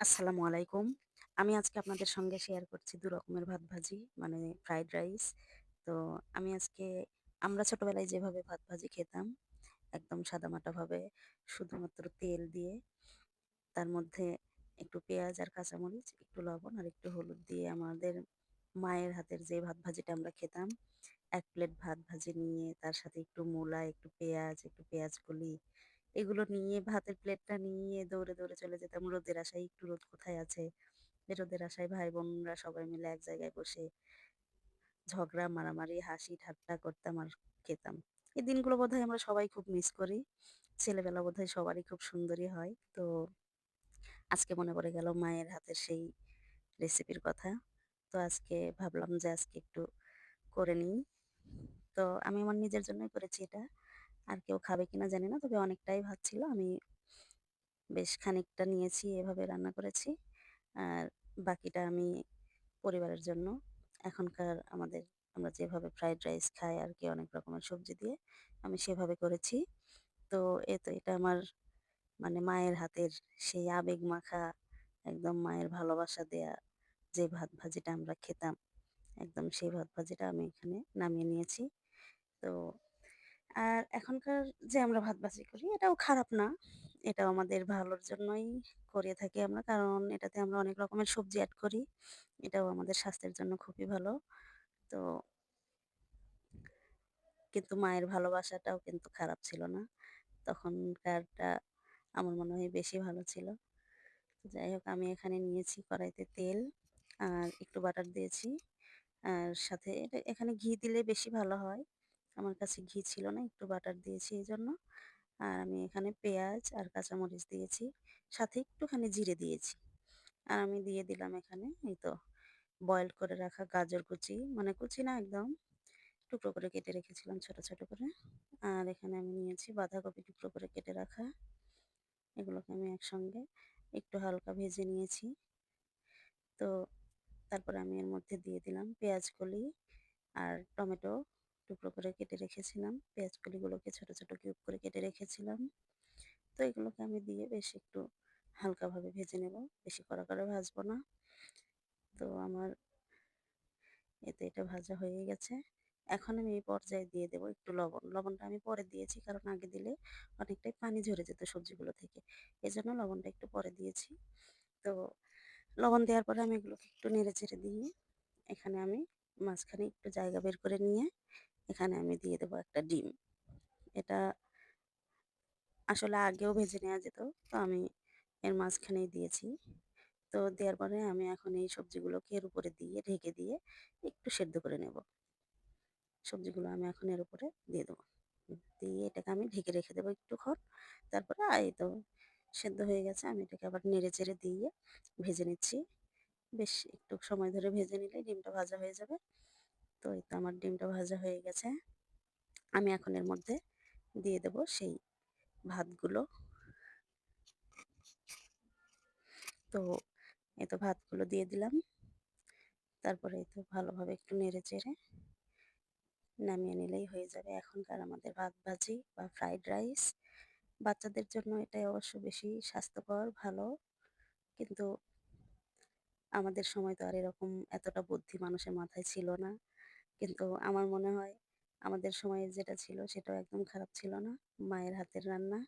আসসালামু আলাইকুম। আমি আজকে আপনাদের সঙ্গে শেয়ার করছি ২ রকমের ভাত ভাজি মানে ফ্রাইড রাইস। তো আমি আজকে আমরা ছোটবেলায় যেভাবে ভাত ভাজি খেতাম, একদম সাদামাটাভাবে শুধুমাত্র তেল দিয়ে তার মধ্যে একটু পেঁয়াজ আর কাঁচামরিচ, একটু লবণ আর একটু হলুদ দিয়ে আমাদের মায়ের হাতের যে ভাত ভাজিটা আমরা খেতাম, এক প্লেট ভাত ভাজি নিয়ে তার সাথে একটু মূলা, একটু পেঁয়াজ, একটু পেঁয়াজ কলি এগুলো নিয়ে ভাতের প্লেটটা নিয়ে দৌড়ে, দৌড়ে চলে যেতাম রোদের আশায় একটু রোদ কোথায় আছে? রোদের আশায় ভাই-বোনরা সবাই মিলে এক জায়গায় বসে ঝগড়া, মারামারি, হাসি ঠাট্টা করতাম আর খেতাম। এই দিনগুলো বোধহয় আমরা সবাই খুব মিস করি। ছেলেবেলা বোধহয় সবারই খুব সুন্দরই হয়। তো আজকে মনে পড়ে গেল মায়ের হাতের সেই রেসিপির কথা। তো আজকে ভাবলাম যে আজকে একটু করে নিই। তো আমি আমার নিজের জন্যই করেছি এটা। আর কেউ খাবে কিনা জানি না। তবে অনেকটাই ভাত ছিল। আমি বেশ খানিকটা নিয়েছি এভাবে রান্না করেছি। আর বাকিটা আমি পরিবারের জন্য এখনকার আমাদের আমরা যেভাবে ফ্রাইড রাইস খাই আর কি অনেক রকমের সবজি দিয়ে, আমি সেভাবে করেছি। তো এ তো এটা আমার মানে মায়ের হাতের সেই আবেগ মাখা একদম মায়ের ভালোবাসা দেয়া যে ভাত ভাজিটা আমরা খেতাম, একদম সেই ভাত ভাজিটা আমি এখানে নামিয়ে নিয়েছি। তো আর এখনকার যে আমরা ভাত ভাতবাজি করি, এটাও খারাপ না। এটাও আমাদের ভালোর জন্যই করে থাকি আমরা। কারণ এটাতে আমরা অনেক রকমের সবজি অ্যাড করি। এটাও আমাদের স্বাস্থ্যের জন্য খুবই ভালো। তো কিন্তু মায়ের ভালোবাসাটাও কিন্তু খারাপ ছিল না। তখনকারটা আমার মনে হয় বেশি ভালো ছিল। যাই হোক, আমি এখানে নিয়েছি কড়াইতে তেল আর একটু বাটার দিয়েছি। আর সাথে এটা, এখানে ঘি দিলে বেশি ভালো হয়। আমার কাছে ঘি ছিল না, একটু বাটার দিয়েছি এই জন্য আর আমি এখানে পেঁয়াজ আর কাঁচামরিচ দিয়েছি। সাথে একটুখানি জিরে দিয়েছি। আর আমি দিয়ে দিলাম এখানে এই তো বয়েল করে রাখা গাজর কুচি, মানে কুচি না একদম টুকরো করে কেটে রেখেছিলাম ছোট, ছোট করে। আর এখানে আমি নিয়েছি বাঁধাকপি টুকরো করে কেটে রাখা। এগুলোকে আমি একসঙ্গে একটু হালকা ভেজে নিয়েছি। তো তারপরে আমি এর মধ্যে দিয়ে দিলাম পেঁয়াজ কলি আর টমেটো টুকরো করে কেটে রেখেছিলাম। পেঁয়াজ কলিগুলোকে ছোট, ছোট কিউব করে কেটে রেখেছিলাম। তো এগুলোকে আমি দিয়ে বেশ একটু হালকাভাবে ভেজে নেব। বেশি কড়া করে ভাজবো না। তো আমার এতে এটা ভাজা হয়ে গেছে। এখন আমি এই পর্যায়ে দিয়ে দেব একটু লবণ। লবণটা আমি পরে দিয়েছি কারণ আগে দিলে অনেকটাই পানি ঝরে যেত সবজিগুলো থেকে। এজন্য লবণটা একটু পরে দিয়েছি। তো লবণ দেওয়ার পরে আমি এগুলোকে একটু নেড়ে-চেড়ে দিয়ে এখানে আমি মাঝখানে একটু জায়গা বের করে নিয়ে এখানে আমি দিয়ে দেবো একটা ডিম। এটা আসলে আগেও ভেজে নেওয়া যেত। তো আমি এর মাঝখানেই দিয়েছি। তো দেওয়ার পরে আমি এখন এই সবজিগুলোকে এর উপরে দিয়ে, ঢেকে দিয়ে একটু সেদ্ধ করে নেব। সবজিগুলো আমি এখন এর উপরে দিয়ে দেবো। দিয়ে এটাকে আমি ঢেকে রেখে দেবো একটুক্ষণ। তারপরে এই তো সেদ্ধ হয়ে গেছে। আমি এটাকে আবার নেড়ে-চেড়ে দিয়ে ভেজে নিচ্ছি। বেশ, একটু সময় ধরে ভেজে নিলে ডিমটা ভাজা হয়ে যাবে। তো এই তো আমার ডিমটা ভাজা হয়ে গেছে। আমি এখন এর মধ্যে দিয়ে দেব সেই ভাতগুলো। তো এই তো ভাতগুলো দিয়ে দিলাম। তারপরে তো ভালোভাবে একটু নেড়ে-চেড়ে নামিয়ে নিলেই হয়ে যাবে এখনকার আমাদের ভাত ভাজি বা ফ্রাইড রাইস। বাচ্চাদের জন্য এটাই অবশ্য বেশি স্বাস্থ্যকর, ভালো। কিন্তু আমাদের সময় তো আর এরকম এতটা বুদ্ধি মানুষের মাথায় ছিল না। কিন্তু আমার মনে হয় আমাদের সময়ে যেটা ছিল সেটাও একদম খারাপ ছিল না। মায়ের হাতের রান্না।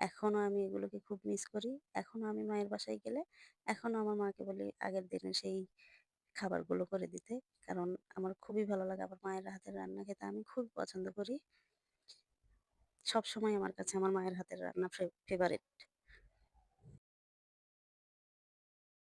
এখনও আমি এগুলোকে খুব মিস করি। এখনও আমি মায়ের বাসায় গেলে এখনও আমার মাকে বলি আগের দিনে সেই খাবারগুলো করে দিতে। কারণ আমার খুবই ভালো লাগে। আমার মায়ের হাতের রান্না খেতে আমি খুব পছন্দ করি। সবসময় আমার কাছে আমার মায়ের হাতের রান্না ফেভারিট।